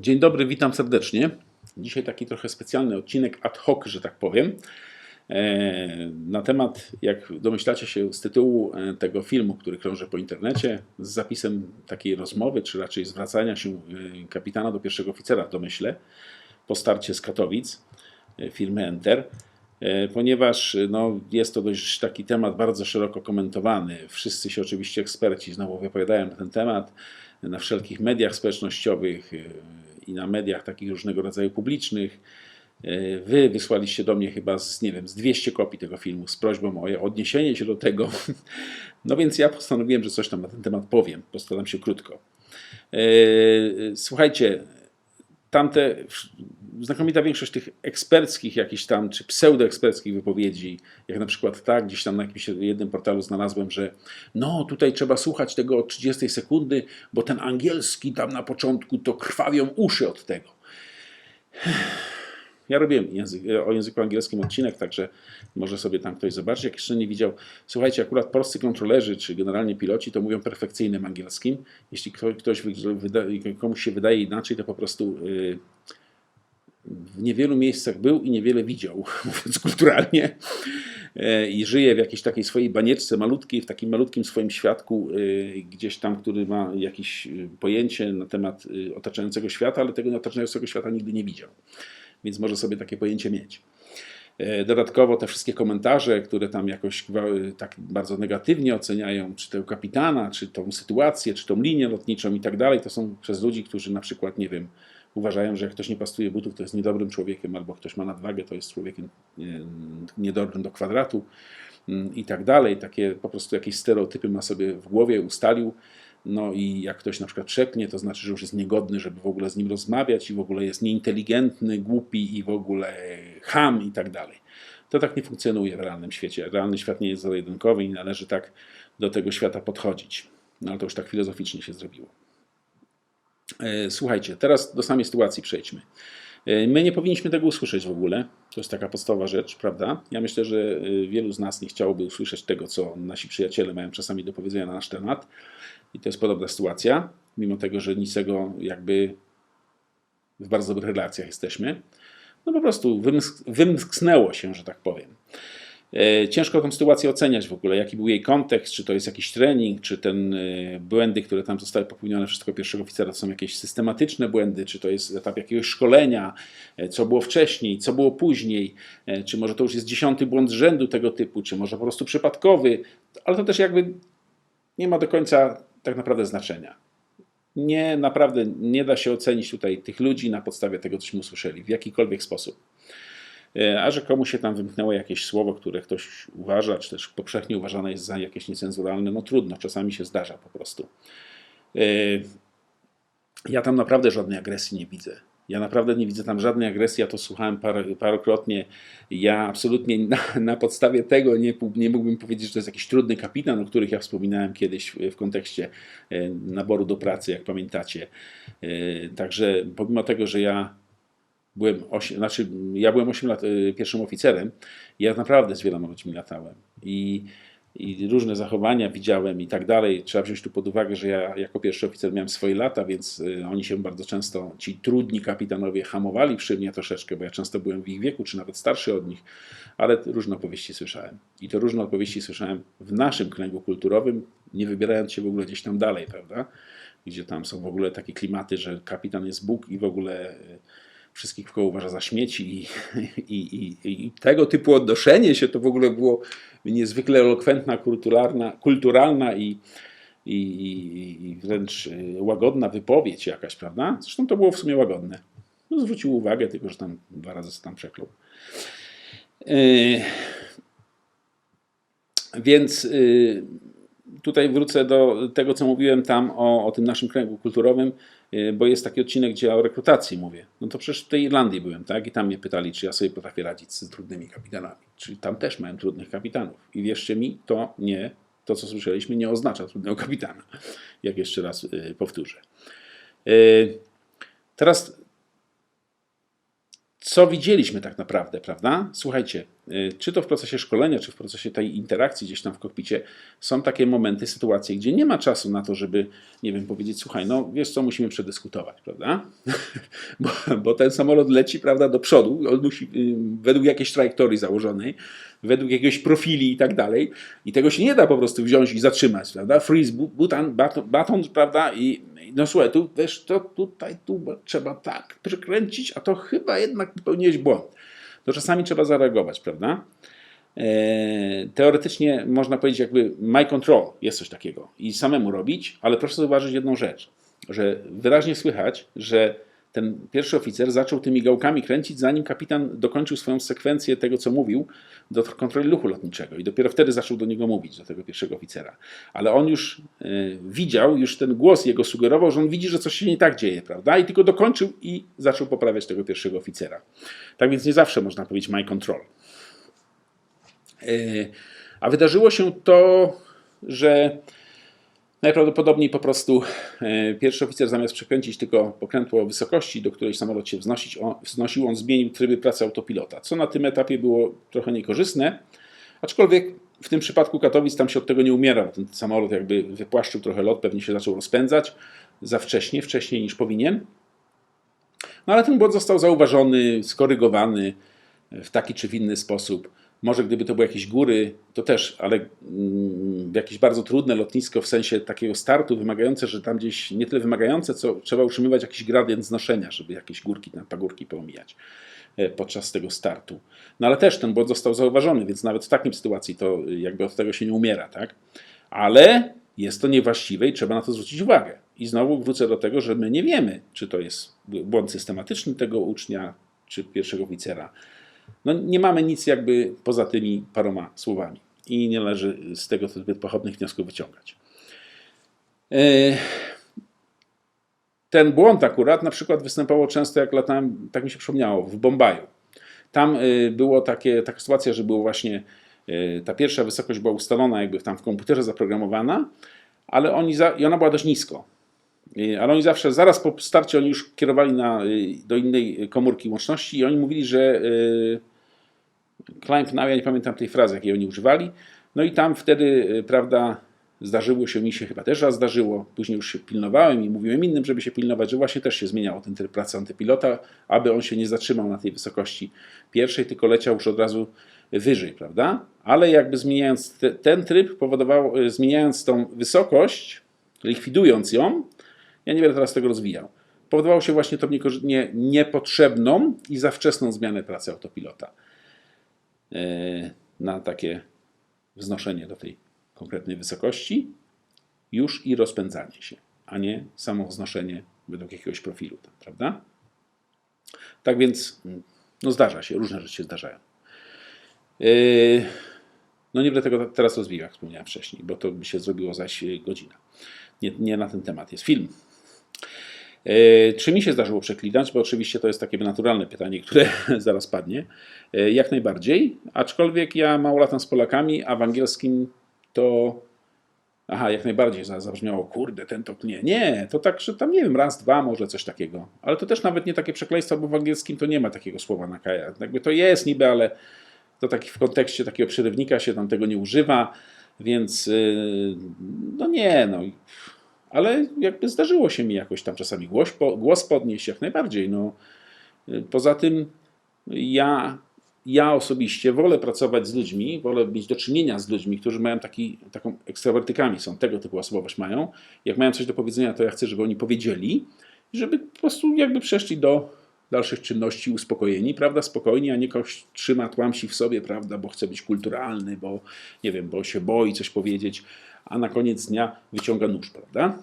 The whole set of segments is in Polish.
Dzień dobry, witam serdecznie. Dzisiaj taki trochę specjalny odcinek ad hoc, że tak powiem. E, Na temat, jak domyślacie się z tytułu e, tego filmu, który krąży po internecie, z zapisem takiej rozmowy, czy raczej zwracania się e, kapitana do pierwszego oficera, domyślę, po starcie z Katowic, firmy Enter, ponieważ no, jest to dość taki temat bardzo szeroko komentowany. Wszyscy się oczywiście eksperci znowu wypowiadają na ten temat na wszelkich mediach społecznościowych e, i na mediach takich różnego rodzaju publicznych. E, Wy wysłaliście do mnie chyba z, nie wiem, z 200 kopii tego filmu z prośbą o odniesienie się do tego. No więc ja postanowiłem, że coś tam na ten temat powiem. Postaram się krótko. E, Słuchajcie, tamte znakomita większość tych eksperckich jakichś tam, czy pseudoeksperckich wypowiedzi, jak na przykład tak, gdzieś tam na jakimś jednym portalu znalazłem, że no tutaj trzeba słuchać tego od 30 sekundy, bo ten angielski tam na początku to krwawią uszy od tego. Ja robiłem język, o języku angielskim odcinek, także może sobie tam ktoś zobaczyć, jak jeszcze nie widział. Słuchajcie, akurat polscy kontrolerzy, czy generalnie piloci, to mówią perfekcyjnym angielskim. Jeśli ktoś, komuś się wydaje inaczej, to po prostu yy, w niewielu miejscach był i niewiele widział, mówiąc kulturalnie. E, I żyje w jakiejś takiej swojej banieczce malutkiej, w takim malutkim swoim świadku, e, gdzieś tam, który ma jakieś e, pojęcie na temat e, otaczającego świata, ale tego otaczającego świata nigdy nie widział. Więc może sobie takie pojęcie mieć. E, Dodatkowo te wszystkie komentarze, które tam jakoś gwa- tak bardzo negatywnie oceniają, czy tego kapitana, czy tą sytuację, czy tą linię lotniczą i tak dalej, to są przez ludzi, którzy na przykład, nie wiem, uważają, że jak ktoś nie pastuje butów, to jest niedobrym człowiekiem, albo ktoś ma nadwagę, to jest człowiekiem nie, niedobrym do kwadratu mm, i tak dalej. Takie po prostu jakieś stereotypy ma sobie w głowie, ustalił. No i jak ktoś na przykład przeknie, to znaczy, że już jest niegodny, żeby w ogóle z nim rozmawiać i w ogóle jest nieinteligentny, głupi i w ogóle ham i tak dalej. To tak nie funkcjonuje w realnym świecie. Realny świat nie jest zero-jedynkowy i należy tak do tego świata podchodzić. No ale to już tak filozoficznie się zrobiło. E, Słuchajcie, teraz do samej sytuacji przejdźmy. E, My nie powinniśmy tego usłyszeć w ogóle. To jest taka podstawowa rzecz, prawda? Ja myślę, że e, wielu z nas nie chciałoby usłyszeć tego, co nasi przyjaciele mają czasami do powiedzenia na nasz temat. I to jest podobna sytuacja, mimo tego, że niczego jakby w bardzo dobrych relacjach jesteśmy. No po prostu wymsk- wymsknęło się, że tak powiem. E, Ciężko tę sytuację oceniać w ogóle, jaki był jej kontekst, czy to jest jakiś trening, czy ten e, błędy, które tam zostały popełnione przez pierwszego oficera, to są jakieś systematyczne błędy, czy to jest etap jakiegoś szkolenia, e, co było wcześniej, co było później, czy może to już jest dziesiąty błąd z rzędu tego typu, czy może po prostu przypadkowy, ale to też jakby nie ma do końca tak naprawdę znaczenia. Nie, naprawdę nie da się ocenić tutaj tych ludzi na podstawie tego, cośmy usłyszeli, w jakikolwiek sposób. E, A że komuś się tam wymknęło jakieś słowo, które ktoś uważa, czy też powszechnie uważane jest za jakieś niecenzuralne, no trudno, czasami się zdarza po prostu. E, Ja tam naprawdę żadnej agresji nie widzę. Ja naprawdę nie widzę tam żadnej agresji, ja to słuchałem par, parokrotnie. Ja absolutnie na, na podstawie tego nie, nie mógłbym powiedzieć, że to jest jakiś trudny kapitan, o których ja wspominałem kiedyś w, kontekście e, naboru do pracy, jak pamiętacie. E, Także pomimo tego, że ja byłem, osie, znaczy ja byłem 8 lat y, pierwszym oficerem, ja naprawdę z wieloma ludźmi latałem i, i różne zachowania widziałem i tak dalej. Trzeba wziąć tu pod uwagę, że ja jako pierwszy oficer miałem swoje lata, więc y, oni się bardzo często, ci trudni kapitanowie hamowali przy mnie troszeczkę, bo ja często byłem w ich wieku, czy nawet starszy od nich, ale różne opowieści słyszałem. I to różne opowieści słyszałem w naszym kręgu kulturowym, nie wybierając się w ogóle gdzieś tam dalej, prawda? Gdzie tam są w ogóle takie klimaty, że kapitan jest Bóg i w ogóle y, wszystkich koło uważa za śmieci i, i, i, i tego typu odnoszenie się to w ogóle było niezwykle elokwentna, kulturalna, kulturalna i, i, wręcz y, łagodna wypowiedź jakaś, prawda? Zresztą to było w sumie łagodne. No, zwrócił uwagę, tylko że tam dwa razy się tam przeklął. Yy, więc yy, tutaj wrócę do tego, co mówiłem tam o, o tym naszym kręgu kulturowym, bo jest taki odcinek, gdzie ja o rekrutacji mówię. No to przecież w tej Irlandii byłem, tak? I tam mnie pytali, czy ja sobie potrafię radzić z trudnymi kapitanami. Czyli tam też mają trudnych kapitanów. I wierzcie mi, to nie, to co słyszeliśmy, nie oznacza trudnego kapitana. Jak jeszcze raz yy, powtórzę. Yy, teraz co widzieliśmy tak naprawdę, prawda? Słuchajcie, y, czy to w procesie szkolenia, czy w procesie tej interakcji gdzieś tam w kokpicie, są takie momenty, sytuacje, gdzie nie ma czasu na to, żeby, nie wiem, powiedzieć, słuchaj, no wiesz co, musimy przedyskutować, prawda? bo, bo ten samolot leci, prawda, do przodu, on musi, y, według jakiejś trajektorii założonej, według jakiegoś profili i tak dalej, i tego się nie da po prostu wziąć i zatrzymać, prawda? Freeze, button, baton, prawda, i no słuchaj, tu wiesz, to tutaj tu trzeba tak przykręcić, a to chyba jednak popełniłeś błąd. To czasami trzeba zareagować, prawda? Eee, teoretycznie można powiedzieć jakby my control, jest coś takiego i samemu robić, ale proszę zauważyć jedną rzecz, że wyraźnie słychać, że ten pierwszy oficer zaczął tymi gałkami kręcić, zanim kapitan dokończył swoją sekwencję tego, co mówił, do kontroli ruchu lotniczego. I dopiero wtedy zaczął do niego mówić, do tego pierwszego oficera. Ale on już y, widział, już ten głos jego sugerował, że on widzi, że coś się nie tak dzieje, prawda? I tylko dokończył i zaczął poprawiać tego pierwszego oficera. Tak więc nie zawsze można powiedzieć my control. Y, a wydarzyło się to, że Najprawdopodobniej po prostu e, pierwszy oficer zamiast przekręcić tylko pokrętło wysokości, do której samolot się wznosić, on, wznosił, on zmienił tryby pracy autopilota, co na tym etapie było trochę niekorzystne, aczkolwiek w tym przypadku Katowic tam się od tego nie umierał. Ten samolot jakby wypłaszczył trochę lot, pewnie się zaczął rozpędzać za wcześnie, wcześniej niż powinien. No ale ten błąd został zauważony, skorygowany w taki czy w inny sposób. Może gdyby to były jakieś góry, to też, ale mm, jakieś bardzo trudne lotnisko w sensie takiego startu, wymagające, że tam gdzieś nie tyle wymagające, co trzeba utrzymywać jakiś gradient znoszenia, żeby jakieś górki, tam pagórki poomijać e, podczas tego startu. No ale też ten błąd został zauważony, więc nawet w takiej sytuacji to jakby od tego się nie umiera, tak? Ale jest to niewłaściwe i trzeba na to zwrócić uwagę. I znowu wrócę do tego, że my nie wiemy, czy to jest błąd systematyczny tego ucznia, czy pierwszego oficera no, nie mamy nic jakby poza tymi paroma słowami i nie należy z tego zbyt pochodnych wniosków wyciągać. E, ten błąd akurat na przykład występował często, jak latałem, tak mi się przypomniało, w Bombaju. Tam e, było takie, taka sytuacja, że było właśnie e, ta pierwsza wysokość była ustalona jakby tam w komputerze zaprogramowana, ale oni za, i ona była dość nisko. Ale oni zawsze, zaraz po starcie, oni już kierowali na, do innej komórki łączności i oni mówili, że climb now, ja nie pamiętam tej frazy, jakiej oni używali. No i tam wtedy, y, prawda, zdarzyło się, mi się chyba też raz zdarzyło, później już się pilnowałem i mówiłem innym, żeby się pilnować, że właśnie też się zmieniało ten tryb pracy antypilota, aby on się nie zatrzymał na tej wysokości pierwszej, tylko leciał już od razu wyżej, prawda? Ale jakby zmieniając te, ten tryb, powodował, y, zmieniając tą wysokość, likwidując ją, ja nie będę teraz tego rozwijał, powodowało się właśnie tą nie, niepotrzebną i za wczesną zmianę pracy autopilota. E, na takie wznoszenie do tej konkretnej wysokości, już i rozpędzanie się, a nie samo wznoszenie według jakiegoś profilu, prawda? Tak więc, no zdarza się, różne rzeczy się zdarzają. E, no nie będę tego teraz rozwijał, jak wspomniałem wcześniej, bo to by się zrobiło zaś godzina. Nie, nie na ten temat jest film. E, czy mi się zdarzyło przeklinać? Bo oczywiście to jest takie naturalne pytanie, które zaraz padnie. E, jak najbardziej, aczkolwiek ja mało latam z Polakami, a w angielskim to. Aha, jak najbardziej zabrzmiało, kurde, ten to nie. Nie, to tak, że tam nie wiem, raz, dwa, może coś takiego. Ale to też nawet nie takie przekleństwo, bo w angielskim to nie ma takiego słowa na kaja. Jakby to jest niby, ale to taki w kontekście takiego przerywnika się tam tego nie używa, więc yy, no nie, no ale jakby zdarzyło się mi jakoś tam czasami głos, głos podnieść jak najbardziej. No. Poza tym ja, ja osobiście wolę pracować z ludźmi, wolę mieć do czynienia z ludźmi, którzy mają taki, taką ekstrawertykami, są tego typu osobowość mają. Jak mają coś do powiedzenia, to ja chcę, żeby oni powiedzieli, żeby po prostu jakby przeszli do dalszych czynności uspokojeni, prawda, spokojni, a nie kogoś trzyma, tłamsi w sobie, prawda, bo chce być kulturalny, bo nie wiem, bo się boi coś powiedzieć a na koniec dnia wyciąga nóż, prawda?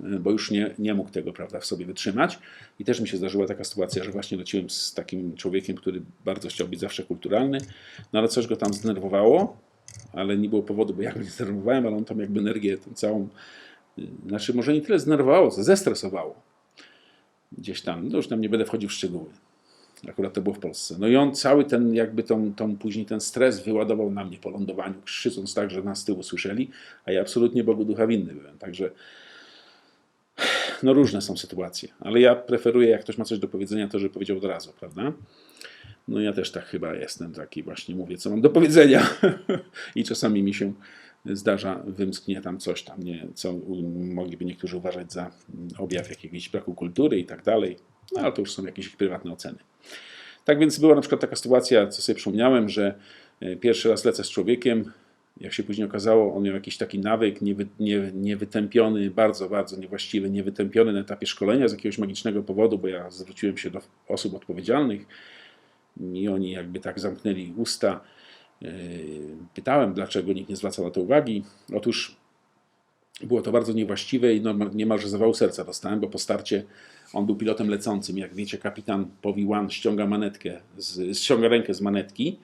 Bo już nie, nie mógł tego prawda, w sobie wytrzymać. I też mi się zdarzyła taka sytuacja, że właśnie leciłem z takim człowiekiem, który bardzo chciał być zawsze kulturalny, no ale coś go tam zdenerwowało, ale nie było powodu, bo ja go nie zdenerwowałem, ale on tam jakby energię tą całą, znaczy może nie tyle zdenerwowało, co zestresowało. Gdzieś tam, no już tam nie będę wchodził w szczegóły. Akurat to było w Polsce. No i on cały ten, jakby tą, tą później ten stres wyładował na mnie po lądowaniu, krzycząc tak, że nas z tyłu słyszeli, a ja absolutnie Bogu ducha winny byłem. Także no różne są sytuacje, ale ja preferuję, jak ktoś ma coś do powiedzenia, to żeby powiedział od razu, prawda? No ja też tak chyba jestem taki właśnie, mówię, co mam do powiedzenia i czasami mi się zdarza, wymsknie tam coś tam, nie, co mogliby niektórzy uważać za objaw jakiegoś braku kultury i tak dalej, no ale to już są jakieś ich prywatne oceny. Tak więc była na przykład taka sytuacja, co sobie przypomniałem, że e, pierwszy raz lecę z człowiekiem, jak się później okazało, on miał jakiś taki nawyk niewy, nie, niewytępiony, bardzo, bardzo niewłaściwy, niewytępiony na etapie szkolenia z jakiegoś magicznego powodu, bo ja zwróciłem się do osób odpowiedzialnych i oni jakby tak zamknęli usta. Yy, Pytałem, dlaczego nikt nie zwraca na to uwagi. Otóż było to bardzo niewłaściwe i niemalże zawału serca dostałem, bo po starcie on był pilotem lecącym. Jak wiecie, kapitan Powi-One ściąga manetkę, z, ściąga rękę z manetki,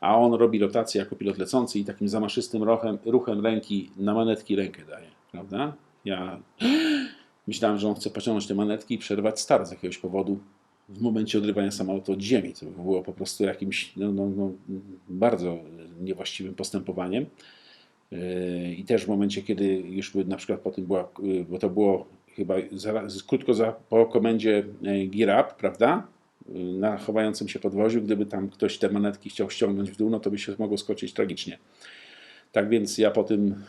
a on robi rotację jako pilot lecący i takim zamaszystym ruchem, ruchem ręki na manetki rękę daje, prawda? Ja myślałem, że on chce pociągnąć te manetki i przerwać start z jakiegoś powodu w momencie odrywania samolotu od ziemi. To było po prostu jakimś no, no, no, bardzo niewłaściwym postępowaniem. Yy, I też w momencie, kiedy już na przykład po tym była, yy, bo to było chyba zaraz, krótko za, po komendzie yy, Gear Up, prawda? Na chowającym się podwoziu, gdyby tam ktoś te manetki chciał ściągnąć w dół, no to by się mogło skoczyć tragicznie. Tak więc ja po tym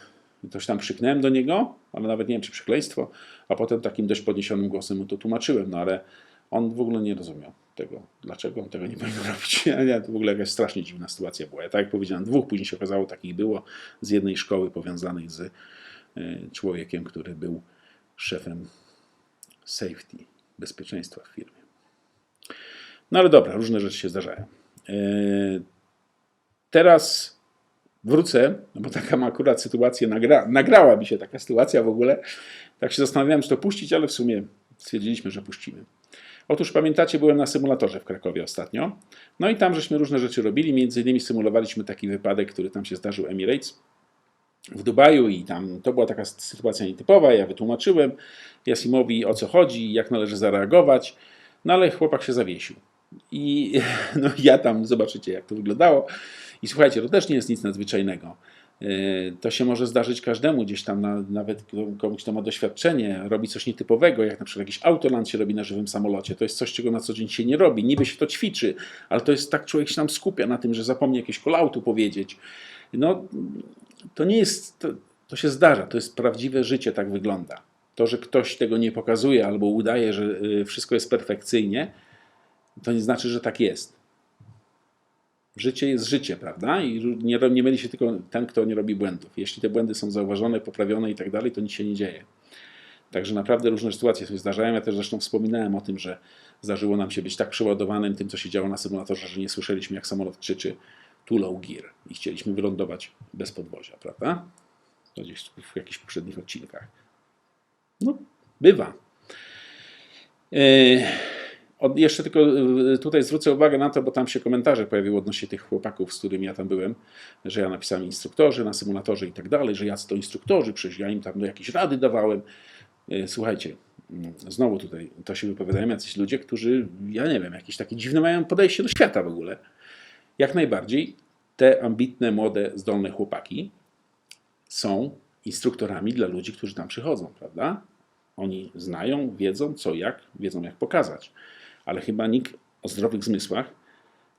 coś tam krzyknąłem do niego, ale nawet nie wiem, czy przekleństwo, a potem takim dość podniesionym głosem mu to tłumaczyłem, no ale on w ogóle nie rozumiał tego, dlaczego on tego nie powinien robić. Ja, to w ogóle jakaś strasznie dziwna sytuacja była. Ja tak jak powiedziałem, dwóch później się okazało, takich było z jednej szkoły powiązanej z y, człowiekiem, który był szefem safety, bezpieczeństwa w firmie. No ale dobra, różne rzeczy się zdarzają. Y, Teraz wrócę, no bo taka akurat sytuacja, nagra, nagrała mi się taka sytuacja w ogóle. Tak się zastanawiałem, czy to puścić, ale w sumie stwierdziliśmy, że puścimy. Otóż pamiętacie, byłem na symulatorze w Krakowie ostatnio. No i tam żeśmy różne rzeczy robili. Między innymi symulowaliśmy taki wypadek, który tam się zdarzył Emirates w Dubaju i tam to była taka sytuacja nietypowa. Ja wytłumaczyłem Jasimowi o co chodzi, jak należy zareagować. No ale chłopak się zawiesił. I no, ja tam, zobaczycie jak to wyglądało. I słuchajcie, to też nie jest nic nadzwyczajnego. Yy, To się może zdarzyć każdemu gdzieś tam, na, nawet komuś, kto ma doświadczenie, robi coś nietypowego, jak na przykład jakiś autoland się robi na żywym samolocie. To jest coś, czego na co dzień się nie robi. Niby się to ćwiczy, ale to jest tak, człowiek się tam skupia na tym, że zapomni jakieś kolautu powiedzieć. No, to nie jest, to, to się zdarza, to jest prawdziwe życie, tak wygląda. To, że ktoś tego nie pokazuje albo udaje, że y, wszystko jest perfekcyjnie, to nie znaczy, że tak jest. Życie jest życie, prawda? I nie, nie myli się tylko ten, kto nie robi błędów. Jeśli te błędy są zauważone, poprawione i tak dalej, to nic się nie dzieje. Także naprawdę różne sytuacje się zdarzają. Ja też zresztą wspominałem o tym, że zdarzyło nam się być tak przeładowanym tym, co się działo na symulatorze, że nie słyszeliśmy, jak samolot krzyczy too gear i chcieliśmy wylądować bez podwozia, prawda? To gdzieś w jakichś poprzednich odcinkach. No, bywa. Yy, od, jeszcze tylko y, tutaj zwrócę uwagę na to, bo tam się komentarze pojawiły odnośnie tych chłopaków, z którymi ja tam byłem, że ja napisałem instruktorzy na symulatorze i tak dalej, że jacy to instruktorzy, przecież ja im tam jakieś rady dawałem. Y, Słuchajcie, mm, znowu tutaj to się wypowiadają jacyś ludzie, którzy, ja nie wiem, jakieś takie dziwne mają podejście do świata w ogóle. Jak najbardziej te ambitne, młode, zdolne chłopaki są instruktorami dla ludzi, którzy tam przychodzą, prawda? Oni znają, wiedzą co, jak, wiedzą jak pokazać. Ale chyba nikt o zdrowych zmysłach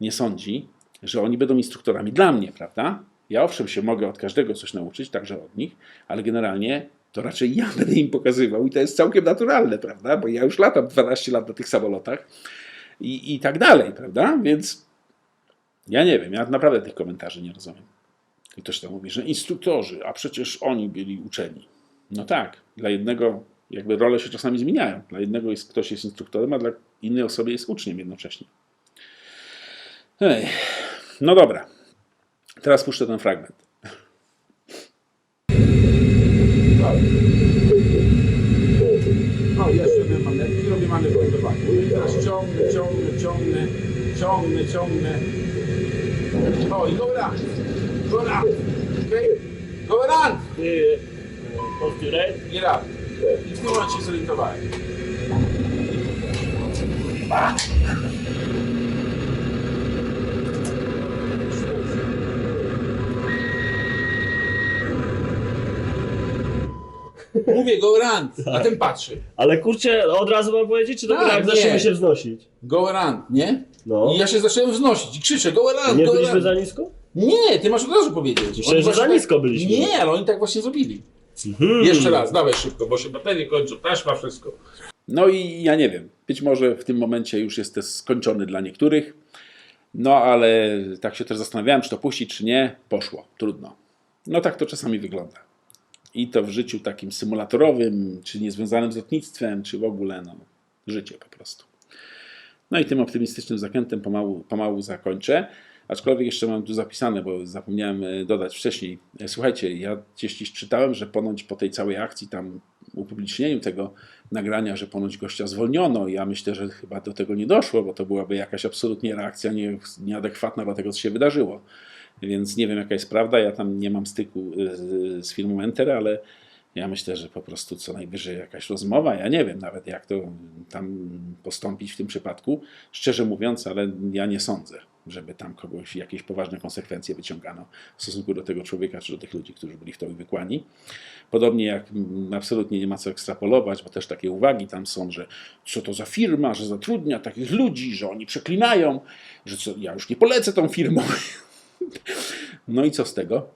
nie sądzi, że oni będą instruktorami dla mnie, prawda? Ja owszem się mogę od każdego coś nauczyć, także od nich, ale generalnie to raczej ja będę im pokazywał i to jest całkiem naturalne, prawda? Bo ja już latam 12 lat na tych samolotach i, i tak dalej, prawda? Więc ja nie wiem, ja naprawdę tych komentarzy nie rozumiem. I ktoś tam mówi, że instruktorzy, a przecież oni byli uczeni. No tak, dla jednego jakby role się czasami zmieniają. Dla jednego jest, ktoś jest instruktorem, a dla innej osoby jest uczniem jednocześnie. Ej. No dobra, teraz puszczę ten fragment. O, jeszcze jeden manewr i robię manewr lądowania. I teraz ciągnę, ciągnę, ciągnę, ciągnę, ciągnę. O, i go around. Go around. Okay? Go? Get up. I w momencie się zorientowałem. Mówię go rand, a ten patrzy. Ale kurczę, od razu mam powiedzieć, czy dopiero Tak, jak nie. zaczniemy się wznosić? Go rand, nie? No. I ja się zacząłem wznosić i krzyczę, go rand, Nie go byliśmy za nisko? Nie, ty masz od razu powiedzieć. Myślałem, Oni że właśnie za nisko byliśmy. Nie, ale oni tak właśnie zrobili. Mhm. Jeszcze raz, dawaj szybko, bo się baterie kończą, taśma, wszystko. No i ja nie wiem, być może w tym momencie już jest skończony dla niektórych, no ale tak się też zastanawiałem, czy to puścić, czy nie, poszło, trudno. No tak to czasami wygląda. I to w życiu takim symulatorowym, czy niezwiązanym z lotnictwem, czy w ogóle, no, życie po prostu. No i tym optymistycznym zakrętem pomału, pomału zakończę. Aczkolwiek jeszcze mam tu zapisane, bo zapomniałem e, dodać wcześniej. E, Słuchajcie, ja gdzieś czytałem, że ponoć po tej całej akcji, tam upublicznieniu tego nagrania, że ponoć gościa zwolniono. Ja myślę, że chyba do tego nie doszło, bo to byłaby jakaś absolutnie reakcja nie, nieadekwatna dla tego, co się wydarzyło. Więc nie wiem, jaka jest prawda. Ja tam nie mam styku e, z, z Enter, ale ja myślę, że po prostu co najwyżej jakaś rozmowa. Ja nie wiem nawet, jak to tam postąpić w tym przypadku. Szczerze mówiąc, ale ja nie sądzę, żeby tam kogoś jakieś poważne konsekwencje wyciągano w stosunku do tego człowieka czy do tych ludzi, którzy byli w to wykłani. Podobnie jak mm, absolutnie nie ma co ekstrapolować, bo też takie uwagi tam są, że co to za firma, że zatrudnia takich ludzi, że oni przeklinają, że co, ja już nie polecę tą firmą. No i co z tego?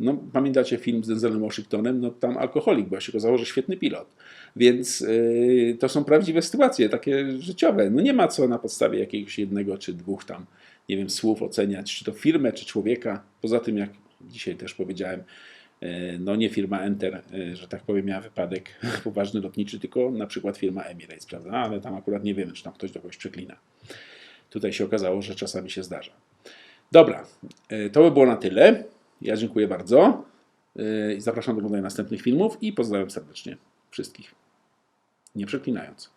No, pamiętacie film z Denzelem Washingtonem? No tam alkoholik, bo się okazało, że świetny pilot. Więc yy, to są prawdziwe sytuacje, takie życiowe. No nie ma co na podstawie jakiegoś jednego czy dwóch tam, nie wiem, słów oceniać, czy to firmę, czy człowieka. Poza tym, jak dzisiaj też powiedziałem, yy, no nie firma Enter, yy, że tak powiem, miała wypadek poważny lotniczy, tylko na przykład firma Emirates, prawda? Ale tam akurat nie wiemy, czy tam ktoś do kogoś przeklina. Tutaj się okazało, że czasami się zdarza. Dobra, yy, to by było na tyle. Ja dziękuję bardzo. Zapraszam do oglądania następnych filmów i pozdrawiam serdecznie wszystkich. Nie przeklinając.